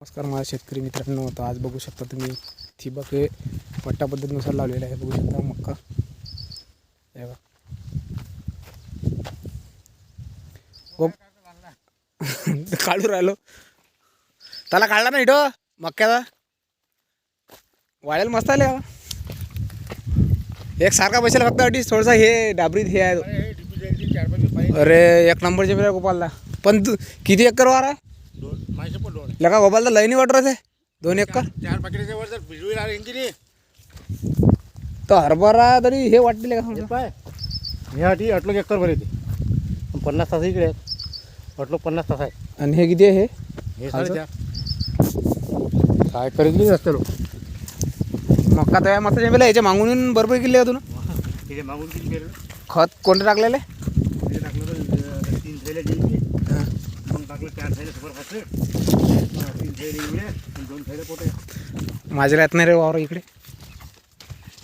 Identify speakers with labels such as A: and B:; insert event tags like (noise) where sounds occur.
A: नमस्कार माझ्या शेतकरी मित्रांनो आता आज बघू शकता तुम्ही ठिबक हे पट्टा पद्धतीनुसार लावलेलं आहे. बघू शकता मक्का. बघा. (laughs) काढू राहिलो. त्याला काढला ना इडो मक्याचा वाळेल मस्त आले. एक सारखा बसेल फक्त अडीच थोडासा हे डाबरीत हे आहे. अरे एक नंबरचे बिरा गोपालला पण तू किती एकर वार? आहे
B: माहिती पण दोन
A: लगा गोपालला लय नाही वाटत आहे दोन एकर
B: चार पाकिटाच्या वर जर भिजवी लागेल की नाही
A: तर हरभरा तरी हे वाटले का समजा?
B: पाय. ह्यासाठी अटलो एकर भर येते पन्नास तास इकडे आहेत. अटलो पन्नास तास आहे
A: आणि हे किती आहे हे?
B: हे? साडेचार काय करीत असते लोक.
A: मक्का तर मस्त जमेला याच्या मागून येऊन बरोबर केले अजून? (laughs)
B: मागून किती केलं
A: खत कोणते टाकलेले?
B: टाकलं तर अं, तीन थैल्या
A: माझ्या राहत नाही रे वावर इकडे.